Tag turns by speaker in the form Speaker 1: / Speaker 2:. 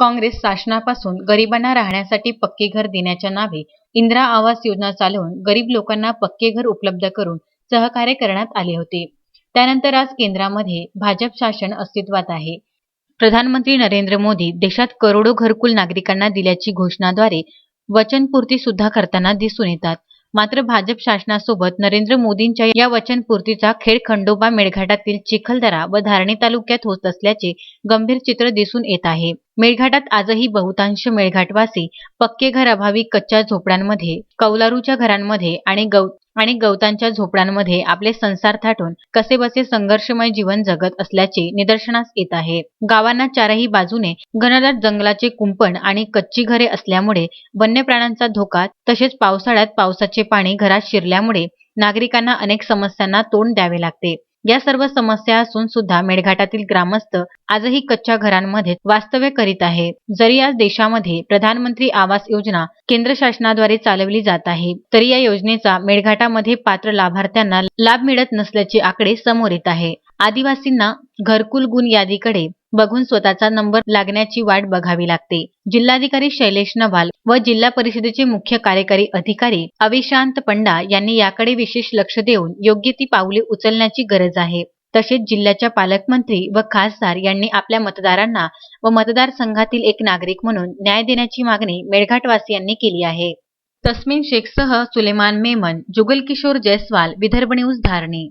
Speaker 1: काँग्रेस शासनापासून गरिबांना राहण्यासाठी पक्के घर देण्याच्या नावे इंदिरा आवास योजना चालवून गरीब लोकांना पक्के घर उपलब्ध करून सहकार्य करण्यात आले होते. त्यानंतर आज केंद्रामध्ये भाजप शासन अस्तित्वात आहे. प्रधानमंत्री नरेंद्र मोदी देशात करोडो घरकुल नागरिकांना दिल्याची घोषणाद्वारे वचनपूर्ती सुद्धा करताना दिसून येतात. मात्र भाजप शासनासोबत नरेंद्र मोदींच्या या वचनपूर्तीचा खेळ खंडोबा मेळघाटातील चिखलदरा व धारणी तालुक्यात होत असल्याचे गंभीर चित्र दिसून येत आहे. मेळघाटात आजही बहुतांश मेळघाटवासी पक्के घर अभावी कच्च्या झोपड्यांमध्ये कौलारूच्या घरांमध्ये आणि गौ आणि गवतांच्या झोपड्यांमध्ये आपले संसार थाटून कसेबसे संघर्षमय जीवन जगत असल्याचे निदर्शनास येत आहे. गावांना चारही बाजूने घनदाट जंगलाचे कुंपण आणि कच्ची घरे असल्यामुळे वन्य प्राण्यांचा धोका तसेच पावसाळ्यात पावसाचे पाणी घरात शिरल्यामुळे नागरिकांना अनेक समस्यांना तोंड द्यावे लागते. या सर्व समस्या असून सुद्धा मेळघाटातील ग्रामस्थ आजही कच्च्या घरांमध्ये वास्तव्य करीत आहे. जरी आज देशामध्ये प्रधानमंत्री आवास योजना केंद्र शासनाद्वारे चालवली जात आहे तरी या योजनेचा मेळघाटामध्ये पात्र लाभार्थ्यांना लाभ मिळत नसल्याचे आकडे समोर येत आहे. आदिवासींना घरकुल गुण यादीकडे बघून स्वतःचा नंबर लागण्याची वाट बघावी लागते. जिल्हाधिकारी शैलेश नवाल व जिल्हा परिषदेचे मुख्य कार्यकारी अधिकारी अविशांत पंडा यांनी याकडे विशेष लक्ष देऊन योग्य ती पावले उचलण्याची गरज आहे. तसेच जिल्ह्याच्या पालकमंत्री व खासदार यांनी आपल्या मतदारांना व मतदारसंघातील एक नागरिक म्हणून न्याय देण्याची मागणी मेळघाटवासियांनी केली आहे. तस्मिन शेखसह सुलेमान मेमन जुगल किशोर जयस्वाल विदर्भ न्यूज धारणी.